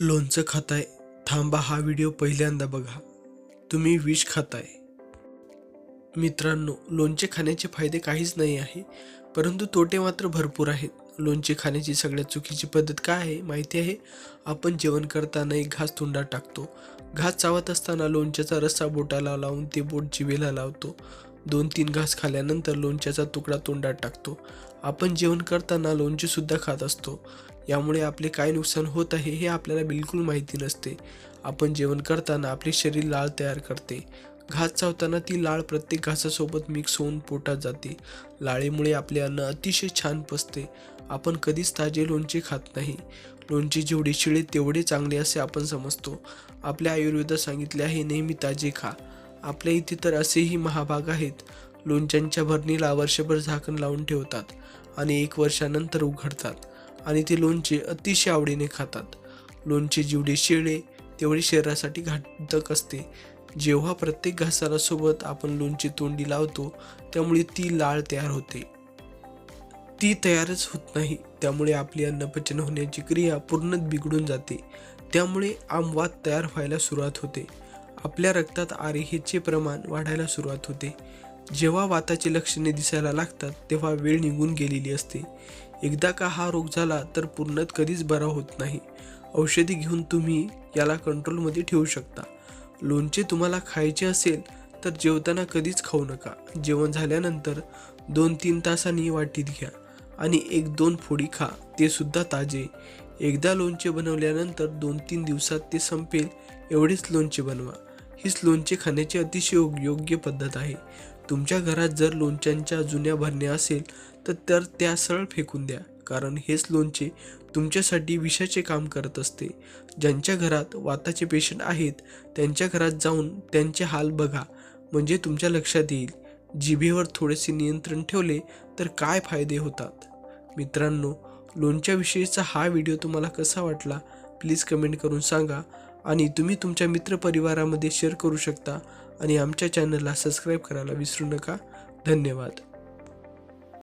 लोणचं खाताय? थांबा हा व्हिडिओ पहिल्यांदा बघा. तुम्ही विष खाताय. मित्रांनो लोणचे खाण्याचे फायदे काहीच नाही आहे परंतु तोटे मात्र भरपूर आहेत. लोणचे खाण्याची सगळ्यात चुकीची पद्धत काय आहे माहिती आहे? आपण जेवण करताना एक घास तोंडात टाकतो. घास चावत असताना लोणच्याचा रस्सा बोटाला लावून ते बोट जिवेला लावतो. दोन तीन घास खाल्यानंतर लोणच्याचा तुकडा तोंडात टाकतो. आपण जेवण करताना लोणचे सुद्धा खात असतो. यामुळे आपले काय नुकसान होत आहे हे आपल्याला बिलकुल माहिती नसते. आपण जेवण करताना आपले शरीर लाळ तयार करते. घास चावताना ती लाळ प्रत्येक घासासोबत मिक्स होऊन पोटात जाते. लाळेमुळे आपले अन्न अतिशय छान पसते आपण कधीच ताजे लोणचे खात नाही. लोणचे जेवढे शिळे तेवढे चांगले असे आपण समजतो. आपल्या आयुर्वेदात सांगितले आहे नेहमी ताजे खा. आपल्या इथे तर असेही महाभाग आहेत. लोणच्यांच्या भरणीला वर्षभर झाकण लावून ठेवतात आणि एक वर्षानंतर उघडतात. आणि ते लोणचे अतिशय आवडीने खातात. लोणचे जेवढे शेळे तेवढे शरीरासाठी घातक असते. जेव्हा प्रत्येक घासाला सोबत आपण लोणची तोंडी लावतो त्यामुळे ती लाळ तयार होते. ती तयारच होत नाही त्यामुळे आपली अन्नपचन होण्याची क्रिया पूर्णच बिघडून जाते. त्यामुळे आमवात तयार व्हायला सुरुवात होते. आपल्या रक्तात आरेहेचे प्रमाण वाढायला सुरुवात होते. जेव्हा वाताची लक्षणे दिसायला लागतात तेव्हा वेळ निघून गेलेली असते. एकदा का हा रोग झाला तर पूर्णत कधीच बरा होत नाही. औषधी घेऊन तुम्ही याला कंट्रोलमध्ये ठेवू शकता. लोणचे तुम्हाला खायचे असेल तर जेवताना कधीच खाऊ नका. जेवण झाल्यानंतर दोन तीन तासांनी वाटीत घ्या आणि एक दोन फोडी खा ते सुद्धा ताजे. एकदा लोणचे बनवल्यानंतर दोन तीन दिवसात ते संपेल एवढेच लोणचे बनवा. हीच लोणचे खाण्याची अतिशय योग्य पद्धत आहे. तुमच्या घरात जर लोणच्यांच्या जुन्या भरण्या असेल तर तर त्या सरळ फेकून द्या. कारण हेच लोणचे तुमच्यासाठी विषाचे काम करत असते. ज्यांच्या घरात वाताचे पेशंट आहेत त्यांच्या घरात जाऊन त्यांचे हाल बघा. म्हणजे तुमच्या लक्षात येईल. जिभेवर थोडेसे नियंत्रण ठेवले तर काय फायदे होतात? मित्रांनो लोणच्याविषयीचा हा व्हिडिओ तुम्हाला कसा वाटला? प्लीज कमेंट करून सांगा. आणि तुम्ही तुमच्या मित्रपरिवारामध्ये शेअर करू शकता आणि आमच्या चॅनलला सबस्क्राईब करायला विसरू नका. धन्यवाद.